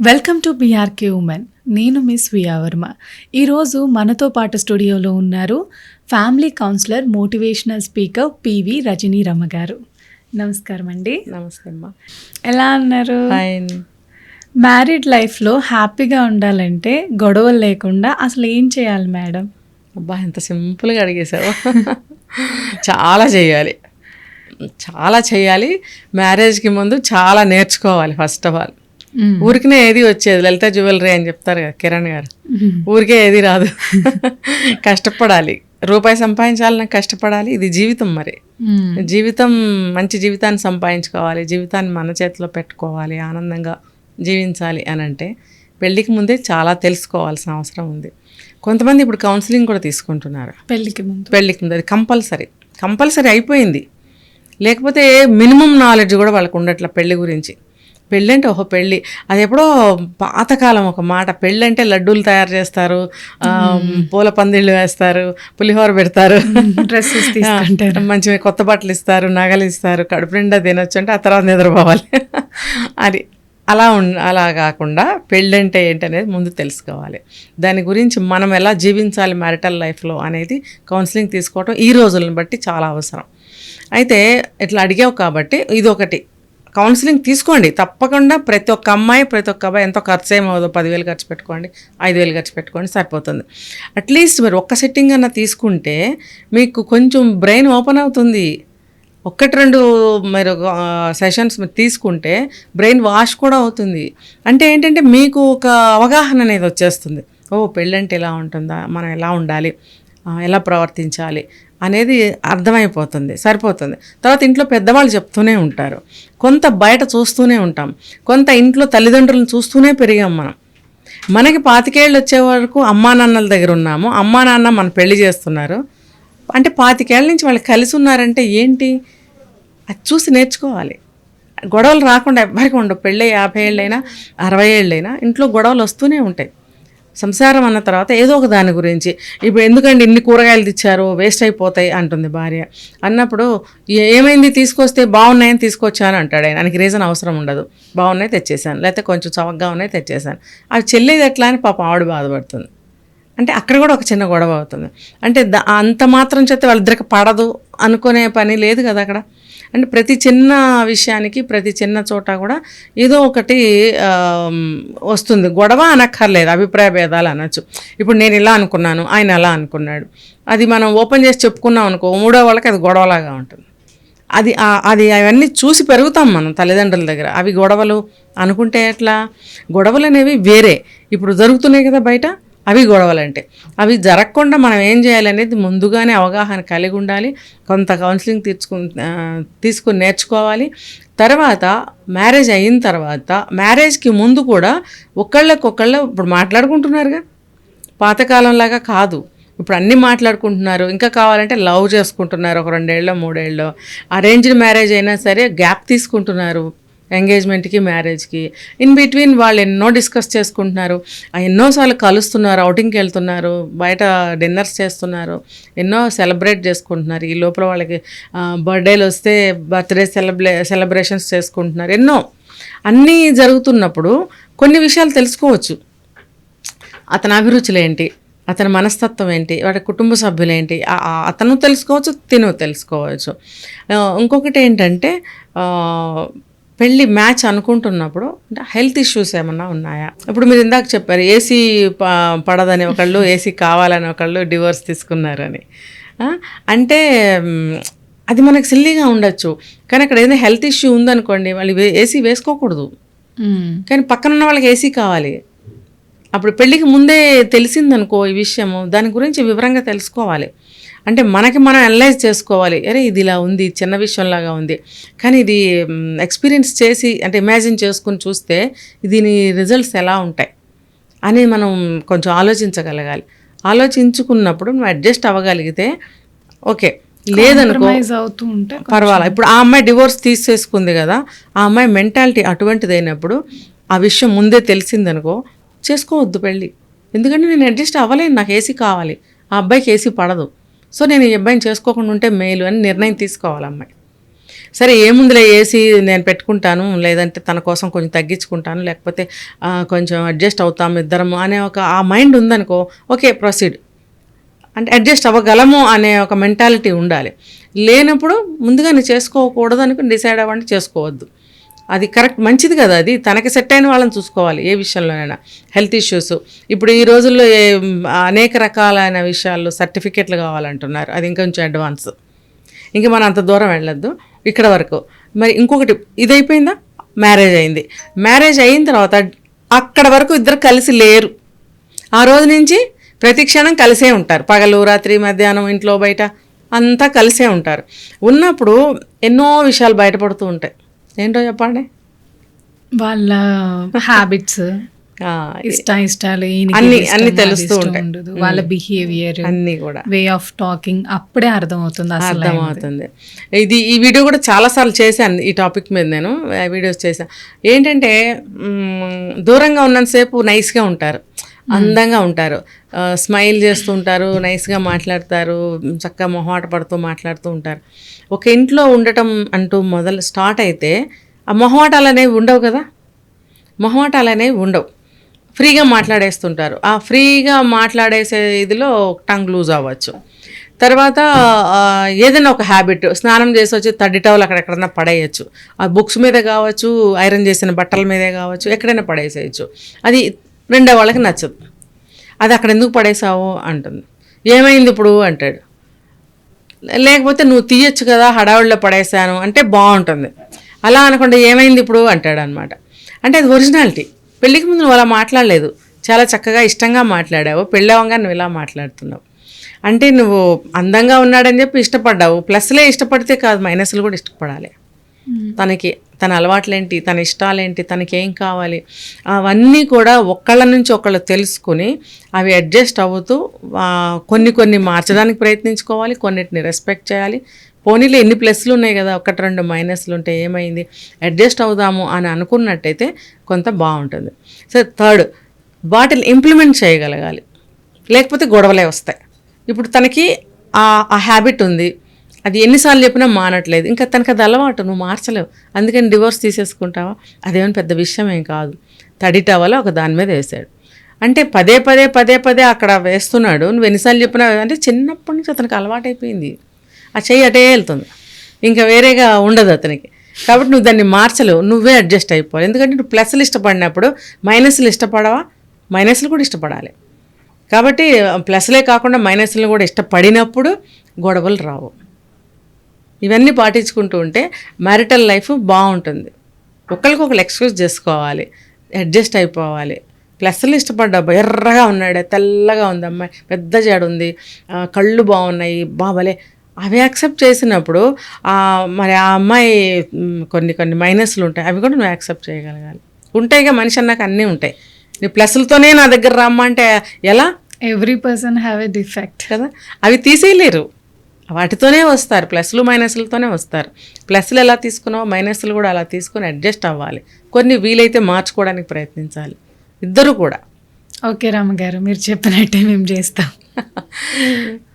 Welcome to BRK women. నేను miss వియావర్మ ఈరోజు మనతో పాటు స్టూడియోలో ఉన్నారు family counsellor motivational speaker PV Rajani Rama garu. నమస్కారం అండి. నమస్తే అమ్మా. ఎలా అన్నారు మ్యారీడ్ లైఫ్లో హ్యాపీగా ఉండాలంటే గొడవలు లేకుండా అసలు ఏం చేయాలి మేడం? అబ్బా ఎంత సింపుల్గా అడిగేశావు. చాలా చేయాలి. చాలా చేయాలి. మ్యారేజ్కి ముందు చాలా నేర్చుకోవాలి ఫస్ట్ ఆఫ్ ఆల్. ఊరికినే ఏది వచ్చేది? లలిత జ్యువెలరీ అని చెప్తారు కదా కిరణ్ గారు. ఊరికే ఏది రాదు. కష్టపడాలి. రూపాయి సంపాదించాలన్నా కష్టపడాలి. ఇది జీవితం మరి. జీవితం మంచి జీవితాన్ని సంపాదించుకోవాలి. జీవితాన్ని మన చేతిలో పెట్టుకోవాలి. ఆనందంగా జీవించాలి అని అంటే పెళ్ళికి ముందే చాలా తెలుసుకోవాల్సిన అవసరం ఉంది. కొంతమంది ఇప్పుడు కౌన్సిలింగ్ కూడా తీసుకుంటున్నారు. పెళ్ళికి ముందు. పెళ్ళికి ముందు. అది కంపల్సరీ. కంపల్సరీ అయిపోయింది. లేకపోతే మినిమం నాలెడ్జ్ కూడా వాళ్ళకు ఉండట్ల పెళ్ళి గురించి. పెళ్ళి అంటే ఓహో పెళ్ళి. అది ఎప్పుడో పాతకాలం ఒక మాట. పెళ్ళి అంటే లడ్డూలు తయారు చేస్తారు. పూల పందిళ్ళు వేస్తారు. పులిహోర పెడతారు. డ్రెస్సెస్ తీసుకుంటారు. మంచి కొత్త బట్టలు ఇస్తారు నగలు ఇస్తారు. కడుపు నిండా తినొచ్చు అంటే ఆ తర్వాత నిద్రపోవాలి. అది అలా ఉం అలా కాకుండా పెళ్ళంటే ఏంటనేది ముందు తెలుసుకోవాలి. దాని గురించి మనం ఎలా జీవించాలి మ్యారిటల్ లైఫ్లో అనేది కౌన్సిలింగ్ తీసుకోవటం ఈ రోజులను బట్టి చాలా అవసరం. అయితే ఇట్లా అడిగావు కాబట్టి ఇది ఒకటి కౌన్సిలింగ్ తీసుకోండి. తప్పకుండా ప్రతి ఒక్క అమ్మాయి ప్రతి ఒక్క అబ్బాయి ఎంతో ఖర్చు ఏమవుదో పదివేలు ఖర్చు పెట్టుకోండి ఐదు వేలు ఖర్చు పెట్టుకోండి సరిపోతుంది. అట్లీస్ట్ మీరు ఒక్క సెట్టింగ్ అన్న తీసుకుంటే మీకు కొంచెం బ్రెయిన్ ఓపెన్ అవుతుంది. ఒక్కటి రెండు మీరు సెషన్స్ మీరు తీసుకుంటే బ్రెయిన్ వాష్ కూడా అవుతుంది. అంటే ఏంటంటే మీకు ఒక అవగాహన అనేది వచ్చేస్తుంది. ఓ పెళ్ళంటే ఎలా ఉంటుందా? మనం ఎలా ఉండాలి? ఎలా ప్రవర్తించాలి? అనేది అర్థమైపోతుంది సరిపోతుంది. తర్వాత ఇంట్లో పెద్దవాళ్ళు చెప్తూనే ఉంటారు. కొంత బయట చూస్తూనే ఉంటాం. కొంత ఇంట్లో తల్లిదండ్రులను చూస్తూనే పెరిగాం మనం. మనకి పాతికేళ్ళు వచ్చే వరకు అమ్మా నాన్నల దగ్గర ఉన్నాము. అమ్మా నాన్న మన పెళ్ళి చేస్తున్నారు. అంటే పాతికేళ్ళ నుంచి వాళ్ళు కలిసి ఉన్నారంటే ఏంటి? అది చూసి నేర్చుకోవాలి. గొడవలు రాకుండా ఎవ్వరికి ఉండవు. పెళ్ళి యాభై ఏళ్ళైనా అరవై ఏళ్ళైనా ఇంట్లో గొడవలు వస్తూనే ఉంటాయి. సంసారం అన్న తర్వాత ఏదో ఒక దాని గురించి. ఇప్పుడు ఎందుకండి ఇన్ని కూరగాయలు తెచ్చారు? వేస్ట్ అయిపోతాయి అంటుంది భార్య. అన్నప్పుడు ఏమైంది? తీసుకొస్తే బాగున్నాయని తీసుకొచ్చాను అంటాడు ఆయన. ఆయనకి రీజన్ అవసరం ఉండదు. బాగున్నాయి తెచ్చేసాను లేకపోతే కొంచెం చవకగా ఉన్నాయి తెచ్చేసాను అవి చెల్లేది ఎట్లా అని పాప ఆవిడ బాధపడుతుంది. అంటే అక్కడ కూడా ఒక చిన్న గొడవ అవుతుంది. అంటే అంత మాత్రం చేస్తే వాళ్ళిద్దరికి పడదు. అనుకునే పని లేదు కదా అక్కడ. అంటే ప్రతి చిన్న విషయానికి ప్రతి చిన్న చోట కూడా ఏదో ఒకటి వస్తుంది. గొడవ అనక్కర్లేదు అభిప్రాయ భేదాలు అనొచ్చు. ఇప్పుడు నేను ఇలా అనుకున్నాను ఆయన అలా అనుకున్నాడు. అది మనం ఓపెన్ చేసి చెప్పుకున్నాం అనుకో మూడో వాళ్ళకి అది గొడవలాగా ఉంటుంది. అది అది అవన్నీ చూసి పెరుగుతాం మనం తల్లిదండ్రుల దగ్గర. అవి గొడవలు అనుకుంటే ఎట్లా? గొడవలు అనేవి వేరే. ఇప్పుడు జరుగుతున్నాయి కదా బయట. అవి గొడవలు అంటే అవి జరగకుండా మనం ఏం చేయాలనేది ముందుగానే అవగాహన కలిగి ఉండాలి. కొంత కౌన్సిలింగ్ తీర్చుకు తీసుకుని నేర్చుకోవాలి. తర్వాత మ్యారేజ్ అయిన తర్వాత మ్యారేజ్కి ముందు కూడా ఒకళ్ళకొకళ్ళు ఇప్పుడు మాట్లాడుకుంటున్నారుగా. పాతకాలంలాగా కాదు. ఇప్పుడు అన్నీ మాట్లాడుకుంటున్నారు. ఇంకా కావాలంటే లవ్ చేసుకుంటున్నారు. ఒక రెండేళ్ళో మూడేళ్ళో. అరేంజ్డ్ మ్యారేజ్ అయినా సరే గ్యాప్ తీసుకుంటున్నారు. ఎంగేజ్మెంట్కి మ్యారేజ్కి. ఇన్ బిట్వీన్ వాళ్ళు ఎన్నో డిస్కస్ చేసుకుంటున్నారు. ఎన్నోసార్లు కలుస్తున్నారు అవుటింగ్కి వెళ్తున్నారు బయట డిన్నర్స్ చేస్తున్నారు ఎన్నో సెలబ్రేట్ చేసుకుంటున్నారు. ఈ లోపల వాళ్ళకి బర్త్డేలు వస్తే బర్త్డే సెలబ్రే సెలబ్రేషన్స్ చేసుకుంటున్నారు. ఎన్నో. అన్నీ జరుగుతున్నప్పుడు కొన్ని విషయాలు తెలుసుకోవచ్చు. అతని అభిరుచులు ఏంటి? అతని మనస్తత్వం ఏంటి? వాడి కుటుంబ సభ్యులు ఏంటి? అతను తెలుసుకోవచ్చు తిను తెలుసుకోవచ్చు. ఇంకొకటి ఏంటంటే పెళ్ళి మ్యాచ్ అనుకుంటున్నప్పుడు అంటే హెల్త్ ఇష్యూస్ ఏమన్నా ఉన్నాయా? ఇప్పుడు మీరు ఇందాక చెప్పారు ఏసీ పడదని ఒకళ్ళు ఏసీ కావాలని ఒకళ్ళు డివోర్స్ తీసుకున్నారని. అంటే అది మనకు సిల్లీగా ఉండొచ్చు. కానీ అక్కడ ఏదైనా హెల్త్ ఇష్యూ ఉందనుకోండి వాళ్ళు ఏసీ వేసుకోకూడదు. కానీ పక్కన ఉన్న వాళ్ళకి ఏసీ కావాలి. అప్పుడు పెళ్ళికి ముందే తెలిసిందనుకో ఈ విషయము దాని గురించి వివరంగా తెలుసుకోవాలి. అంటే మనకి మనం అనలైజ్ చేసుకోవాలి. అరే ఇది ఇలా ఉంది చిన్న విషయంలాగా ఉంది. కానీ ఇది ఎక్స్పీరియన్స్ చేసి అంటే ఇమాజిన్ చేసుకుని చూస్తే దీని రిజల్ట్స్ ఎలా ఉంటాయి అని మనం కొంచెం ఆలోచించగలగాలి. ఆలోచించుకున్నప్పుడు నువ్వు అడ్జస్ట్ అవ్వగలిగితే ఓకే లేదనుకో అవుతూ ఉంటే ఇప్పుడు ఆ అమ్మాయి డివోర్స్ తీసేసుకుంది కదా ఆ అమ్మాయి మెంటాలిటీ అటువంటిది అయినప్పుడు ఆ విషయం ముందే తెలిసిందనుకో చేసుకోవద్దు పెళ్ళి. ఎందుకంటే నేను అడ్జస్ట్ అవ్వలేను నాకు ఏసీ కావాలి. ఆ అబ్బాయికి ఏసీ పడదు. సో నేను ఈ అబ్బాయిని చేసుకోకుండా ఉంటే మేలు అని నిర్ణయం తీసుకోవాలి అమ్మాయి. సరే ఏముందిలే ఏసీ నేను పెట్టుకుంటాను లేదంటే తన కోసం కొంచెం తగ్గించుకుంటాను లేకపోతే కొంచెం అడ్జస్ట్ అవుతాం ఇద్దరము అనే ఒక ఆ మైండ్ ఉందనుకో ఓకే ప్రొసీడ్. అంటే అడ్జస్ట్ అవ్వగలము అనే ఒక మెంటాలిటీ ఉండాలి. లేనప్పుడు ముందుగానే చేసుకోకూడదు అనుకుని డిసైడ్ అవ్వండి చేసుకోవద్దు. అది కరెక్ట్ మంచిది కదా అది? తనకి సెట్ అయిన వాళ్ళని చూసుకోవాలి ఏ విషయంలోనైనా. Health issues. ఇప్పుడు ఈ రోజుల్లో ఏ- అనేక రకాలైన విషయాల్లో సర్టిఫికెట్లు కావాలంటున్నారు. అది ఇంకొంచెం అడ్వాన్స్. ఇంక మనం అంత దూరం వెళ్ళొద్దు. ఇక్కడ వరకు. మరి ఇంకొకటి ఇది అయిపోయిందా మ్యారేజ్ అయింది. మ్యారేజ్ అయిన తర్వాత అక్కడ వరకు ఇద్దరు కలిసి లేరు. ఆ రోజు నుంచి ప్రతి క్షణం కలిసే ఉంటారు. పగలు రాత్రి మధ్యాహ్నం ఇంట్లో బయట అంతా కలిసే ఉంటారు. ఉన్నప్పుడు ఎన్నో విషయాలు బయటపడుతూ ఉంటాయి. ఏంటో చెప్పండి. వాళ్ళ హ్యాబిట్స్ ఇష్ట ఇష్టాలు అన్ని- అన్ని తెలుస్తూ. ఉండదు. వాళ్ళ బిహేవియర్ అన్నీ కూడా. వే ఆఫ్ టాకింగ్ అప్పుడే అర్థమవుతుంది అర్థమవుతుంది ఇది ఈ వీడియో కూడా చాలాసార్లు చేశాను ఈ టాపిక్ మీద నేను వీడియోస్ చేశాను. ఏంటంటే దూరంగా ఉన్నంతసేపు నైస్గా ఉంటారు. Hmm. అందంగా ఉంటారు. స్మైల్ చేస్తూ ఉంటారు నైస్గా మాట్లాడతారు చక్కగా మొహమాట పడుతూ మాట్లాడుతూ ఉంటారు. ఒక ఇంట్లో ఉండటం అంటూ మొదలు స్టార్ట్ అయితే ఆ మొహమాటాలు అనేవి ఉండవు కదా? మొహమాటాలు అనేవి ఉండవు. ఫ్రీగా మాట్లాడేస్తుంటారు. ఆ ఫ్రీగా మాట్లాడేసే ఇదిలో టంగ్ లూజ్ అవ్వచ్చు. తర్వాత ఏదైనా ఒక హ్యాబిట్ స్నానం చేసి వచ్చి తడి టవల్ అక్కడెక్కడన్నా పడేయచ్చు. ఆ బుక్స్ మీద కావచ్చు ఐరన్ చేసిన బట్టల మీదే కావచ్చు ఎక్కడైనా పడేసేయచ్చు. అది రెండో వాళ్ళకి నచ్చదు. అది అక్కడ ఎందుకు పడేసావు అంటుంది. ఏమైంది ఇప్పుడు? అంటాడు. లేకపోతే నువ్వు తీయొచ్చు కదా హడావుడిలో పడేశాను అంటే బాగుంటుంది. అలా అనకుండా ఏమైంది ఇప్పుడు? అంటాడు అనమాట అంటే అది ఒరిజినాలిటీ. పెళ్ళికి ముందు నువ్వు అలా మాట్లాడలేదు. చాలా చక్కగా ఇష్టంగా మాట్లాడావు. పెళ్ళవంగా నువ్వు ఇలా మాట్లాడుతున్నావు. అంటే నువ్వు అందంగా ఉన్నాడని చెప్పి ఇష్టపడ్డావు. ప్లస్లే ఇష్టపడితే కాదు మైనస్లు కూడా ఇష్టపడాలి. తనకి తన అలవాట్లేంటి తన ఇష్టాలేంటి తనకి ఏం కావాలి? అవన్నీ కూడా ఒక్కళ్ళ నుంచి ఒకళ్ళు తెలుసుకుని అవి అడ్జస్ట్ అవుతూ కొన్ని కొన్ని మార్చడానికి ప్రయత్నించుకోవాలి కొన్నిటిని రెస్పెక్ట్ చేయాలి. పోనీలో ఎన్ని ప్లస్లు ఉన్నాయి కదా ఒకటి రెండు మైనస్లు ఉంటే ఏమైంది? అడ్జస్ట్ అవుదాము అని అనుకున్నట్టయితే కొంత బాగుంటుంది. సో థర్డ్ వాటిని ఇంప్లిమెంట్ చేయగలగాలి. లేకపోతే గొడవలే వస్తాయి. ఇప్పుడు తనకి ఆ హ్యాబిట్ ఉంది. అది ఎన్నిసార్లు చెప్పినా మానట్లేదు. ఇంకా తనకి అది అలవాటు నువ్వు మార్చలేవు. అందుకని డివోర్స్ తీసేసుకుంటావా? అదేమని పెద్ద విషయం ఏం కాదు. తడి టవల్ ఒక దాని మీద వేసాడు. అంటే పదే పదే పదే పదే అక్కడ వేస్తున్నాడు. నువ్వు ఎన్నిసార్లు చెప్పినా అంటే చిన్నప్పటి నుంచి అతనికి అలవాటైపోయింది. ఆ చెయ్యి అటే వెళ్తుంది. ఇంకా వేరేగా ఉండదు అతనికి. కాబట్టి నువ్వు దాన్ని మార్చలేవు. నువ్వే అడ్జస్ట్ అయిపోవాలి. ఎందుకంటే నువ్వు ప్లస్లు ఇష్టపడినప్పుడు మైనస్లు ఇష్టపడవా? మైనస్లు కూడా ఇష్టపడాలి. కాబట్టి ప్లస్లే కాకుండా మైనస్లు కూడా ఇష్టపడినప్పుడు గొడవలు రావు. ఇవన్నీ పాటించుకుంటూ ఉంటే మ్యారిటల్ లైఫ్ బాగుంటుంది. ఒకరికొకరు ఎక్స్క్యూజ్ చేసుకోవాలి. అడ్జస్ట్ అయిపోవాలి. ప్లస్లు ఇష్టపడ్డా అబ్బాయి ఎర్రగా ఉన్నాడు తెల్లగా ఉంది అమ్మాయి పెద్ద జాడు ఉంది కళ్ళు బాగున్నాయి బాబలే అవి యాక్సెప్ట్ చేసినప్పుడు మరి ఆ అమ్మాయి కొన్ని కొన్ని మైనస్లు ఉంటాయి. అవి కూడా నువ్వు యాక్సెప్ట్ చేయగలగాలి. ఉంటాయిగా మనిషి అన్నాక అన్నీ ఉంటాయి. నీ ప్లస్లతోనే నా దగ్గర రమ్మ అంటే ఎలా? Every person have a defect కదా? అవి తీసేయలేరు. వాటితోనే వస్తారు ప్లస్లు మైనస్లతోనే వస్తారు. ప్లస్లు ఎలా తీసుకున్నావో మైనస్లు కూడా అలా తీసుకొని అడ్జస్ట్ అవ్వాలి. కొన్ని వీలైతే మార్చుకోవడానికి ప్రయత్నించాలి. ఇద్దరు కూడా. ఓకే రామగారు మీరు చెప్పినట్టే మేము చేస్తాం.